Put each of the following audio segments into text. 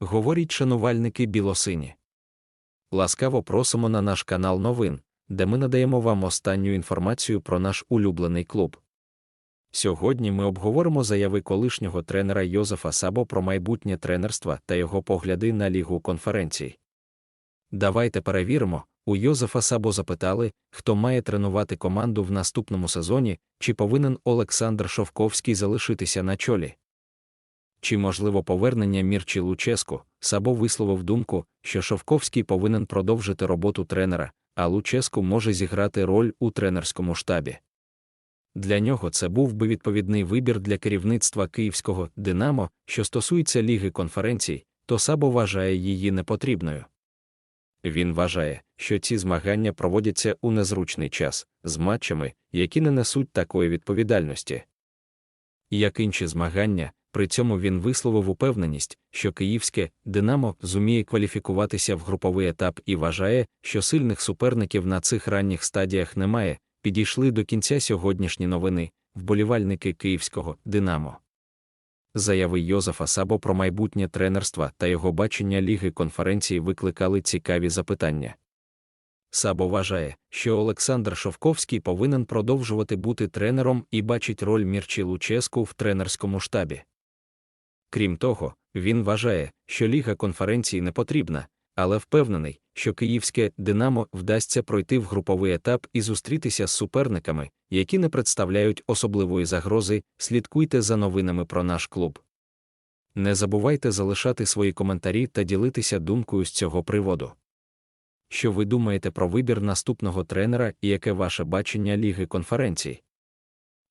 говорять шанувальники білосині. Ласкаво просимо на наш канал новин, де ми надаємо вам останню інформацію про наш улюблений клуб. Сьогодні ми обговоримо заяви колишнього тренера Йозефа Сабо про майбутнє тренерства та його погляди на лігу конференцій. Давайте перевіримо, у Йозефа Сабо запитали, хто має тренувати команду в наступному сезоні, чи повинен Олександр Шовковський залишитися на чолі. Чи можливо повернення Мірчі Луческу, Сабо висловив думку, що Шовковський повинен продовжити роботу тренера, а Луческу може зіграти роль у тренерському штабі. Для нього це був би відповідний вибір для керівництва київського Динамо, що стосується ліги конференцій, то Сабо вважає її непотрібною. Він вважає, що ці змагання проводяться у незручний час з матчами, які не несуть такої відповідальності. Як інші змагання, при цьому він висловив упевненість, що київське Динамо зуміє кваліфікуватися в груповий етап і вважає, що сильних суперників на цих ранніх стадіях немає. Підійшли до кінця сьогоднішні новини, вболівальники київського Динамо. Заяви Йозефа Сабо про майбутнє тренерства та його бачення ліги конференції викликали цікаві запитання. Сабо вважає, що Олександр Шовковський повинен продовжувати бути тренером і бачить роль Мірчі Луческу в тренерському штабі. Крім того, він вважає, що ліга конференції не потрібна, але впевнений, що київське Динамо вдасться пройти в груповий етап і зустрітися з суперниками, які не представляють особливої загрози. Слідкуйте за новинами про наш клуб. Не забувайте залишати свої коментарі та ділитися думкою з цього приводу. Що ви думаєте про вибір наступного тренера і яке ваше бачення ліги конференцій?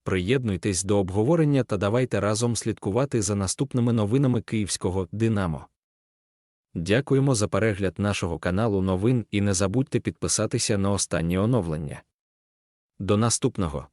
Приєднуйтесь до обговорення та давайте разом слідкувати за наступними новинами київського Динамо. Дякуємо за перегляд нашого каналу новин і не забудьте підписатися на останні оновлення. До наступного!